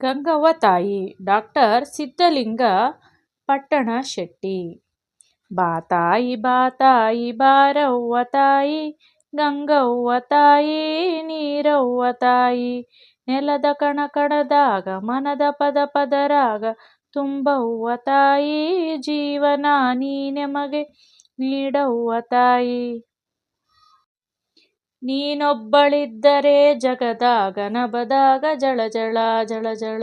ಗಂಗವ್ವ ತಾಯಿ ಡಾಕ್ಟರ್ ಸಿದ್ಧಲಿಂಗ ಪಟ್ಟಣಶೆಟ್ಟಿ ಬಾ ತಾಯಿ ಬಾ ತಾಯಿ ಬಾರವ್ವ ತಾಯಿ ಗಂಗವ್ವ ತಾಯಿ ನೀರವ್ವ ತಾಯಿ ನೆಲದ ಕಣ ಕಣದಾಗ ಮನದ ಪದ ಪದರಾಗ ತುಂಬವ್ವ ತಾಯಿ ಜೀವನ ನೀನೆಮಗೆ ನೀಡವ್ವ ತಾಯಿ ನೀನೊಬ್ಬಳಿದ್ದರೆ ಜಗದಾಗ ನಬದಾಗ ಜಳ ಜಳ ಜಳ ಜಳ.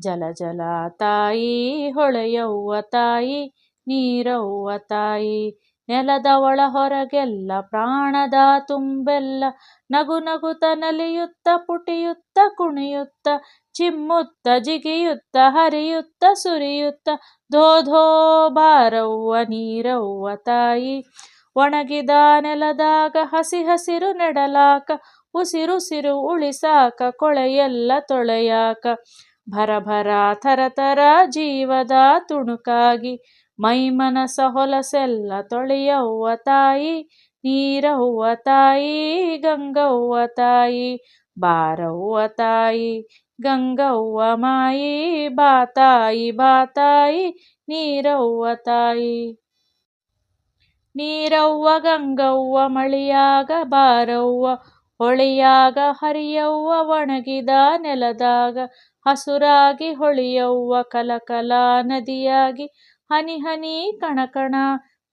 ಜಲ ಜಲ ತಾಯಿ, ಹೊಳೆಯವ್ವ ತಾಯಿ, ನೀರವ್ವ ತಾಯಿ. ನೆಲದ ಒಳ ಹೊರಗೆಲ್ಲ ಪ್ರಾಣದ ತುಂಬೆಲ್ಲ. ನಗು ನಗುತ್ತ ನಲಿಯುತ್ತ, ಪುಟಿಯುತ್ತ, ಕುಣಿಯುತ್ತ. ಚಿಮ್ಮುತ್ತ, ಜಿಗಿಯುತ್ತ, ಹರಿಯುತ್ತ, ಸುರಿಯುತ್ತ. ಧೋ ಧೋ ಬಾರವ್ವ ನೀರವ್ವ ತಾಯಿ. ಒಣಗಿದ ನೆಲದಾಗ ಹಸಿ ಹಸಿರು ನೆಡಲಾಕ ಉಸಿರುಸಿರು ಉಳಿಸಾಕ, ಕೊಳೆಯೆಲ್ಲ ತೊಳೆಯಾಕ. ಭರಭರ ಭರ ಥರ ಜೀವದ ತುಣುಕಾಗಿ, ಮೈ ಮನಸ ಹೊಲಸೆಲ್ಲ ತೊಳೆಯವ್ವ ತಾಯಿ, ನೀರವ್ವ ತಾಯಿ, ಗಂಗವ್ವ ತಾಯಿ, ಬಾರವ್ವ ತಾಯಿ, ಗಂಗವ್ವ ಮಾಯಿ, ಬಾ ತಾಯಿ, ಬಾ ನೀರವ್ವ ತಾಯಿ. ನೀರವ್ವ, ಗಂಗವ್ವ, ಮಳಿಯಾಗ ಬಾರವ್ವ, ಹೊಳಿಯಾಗ ಹರಿಯವ್ವ, ಒಣಗಿದ ನೆಲದಾಗ ಹಸುರಾಗಿ ಹೊಳಿಯವ್ವ ಕಲ ಕಲ ನದಿಯಾಗಿ ಹನಿ ಹನಿ ಕಣಕಣ,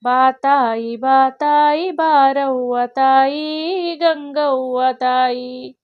ಬಾತಾಯಿ ಬಾತಾಯಿ ಬಾರವ್ವ, ತಾಯಿ ಗಂಗವ್ವ, ತಾಯಿ.